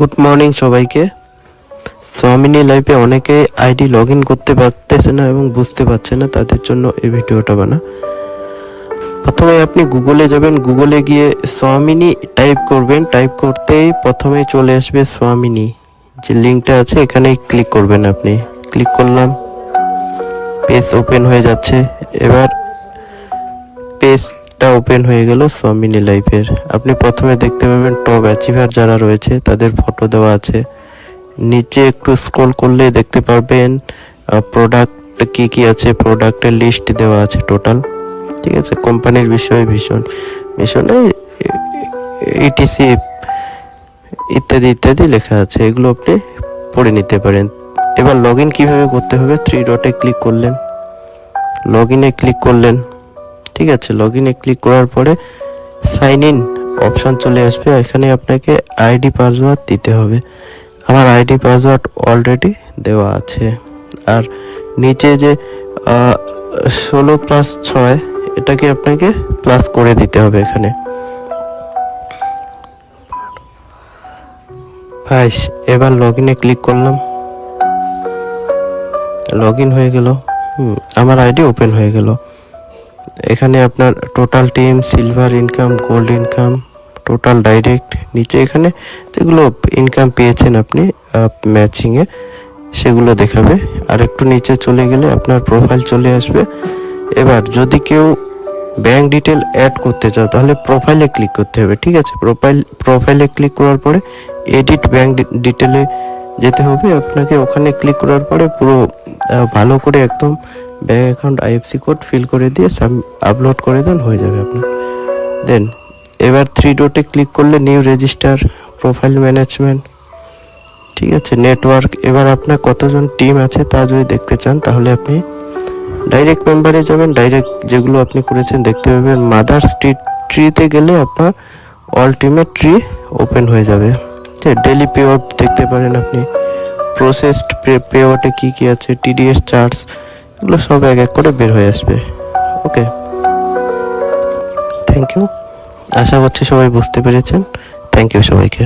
Good morning সবাইকে। সোয়ামিনী লাইফে অনেকে আইডি লগ ইন করতে পারতেছে না এবং বুঝতে পারছে না তাদের জন্য এই ভিডিওটা বানা। প্রথমে আপনি গুগলে যাবেন। গুগলে গিয়ে সোয়ামিনী টাইপ করবেন। টাইপ করতেই প্রথমে চলে আসবে সোয়ামিনী যে লিঙ্কটা আছে এখানে ক্লিক করবেন আপনি। ক্লিক করলাম। পেজ ওপেন হয়ে যাচ্ছে। এবার পেজটা ওপেন হয়ে গেল সোয়ামিনী লাইফের আপনি প্রথমে দেখতে পাবেন টপ অ্যাচিভার যারা রয়েছে, তাদের ফটো দেওয়া আছে। নিচে একটু স্ক্রল করলে দেখতে পারবেন প্রোডাক্ট কি কি আছে প্রোডাক্টের লিস্ট দেওয়া আছে টোটাল ঠিক আছে কোম্পানির বিষয়ে ভীষণ। মিশনে ইটিসি ইত্যাদি ইত্যাদি লেখা আছে, এগুলো আপনি পড়ে নিতে পারেন। এবার লগ ইন কীভাবে করতে হবে? থ্রি ডটে ক্লিক করলেন। লগ ইনে ক্লিক করলেন। ঠিক আছে লগ ইনে ক্লিক করার পরে সাইন ইন অপশান চলে আসবে, এখানে আপনাকে আইডি পাসওয়ার্ড দিতে হবে। আমার আইডি পাসওয়ার্ড অলরেডি দেওয়া আছে। আর নিচে যে ষোলো প্লাস ছয়, এটাকে আপনাকে প্লাস করে দিতে হবে এখানে। বাইশ এবার লগ ইনে ক্লিক করলাম। লগ ইন হয়ে গেল। আমার আইডি ওপেন হয়ে গেল। এখানে আপনার total team silver income gold income total direct নিচে এখানে যেগুলো ইনকাম পেয়েছেন আপনি ম্যাচিংয়ে সেগুলো দেখাবে। আর একটু নিচে চলে গেলে আপনার প্রোফাইল চলে আসবে। এবার যদি কেউ ব্যাংক ডিটেল অ্যাড করতে চাও, তাহলে প্রোফাইলে ক্লিক করতে হবে, ঠিক আছে? প্রোফাইল প্রোফাইলে ক্লিক করার পরে এডিট ব্যাংক ডিটেলে যেতে হবে। আপনাকে ওখানে ক্লিক করার পরে পুরো ভালো করে একদম bank account IFSC code fill করে দিয়ে আপলোড করে দেন, হয়ে যাবে আপনার। দেন এবার থ্রি ডোটে ক্লিক করলে নিউ রেজিস্টার প্রোফাইল ম্যানেজমেন্ট ঠিক আছে নেটওয়ার্ক এবার আপনার কতজন টিম আছে তা যদি দেখতে চান, তাহলে আপনি ডাইরেক্ট মেম্বারে যাবেন ডাইরেক্ট যেগুলো আপনি করেছেন দেখতে পাবেন। মাদার স্ট্রিট ট্রিতে গেলে আপনার অল অল্টিমেট ট্রি ওপেন হয়ে যাবে। ডেলি পে দেখতে পারেন আপনি। প্রসেসড পে আউটে কী কী আছে টিডিএস চার্জ এগুলো সব এক এক করে বের হয়ে আসবে। ওকে থ্যাংক ইউ আশা করছি সবাই বুঝতে পেরেছেন। থ্যাংক ইউ সবাইকে।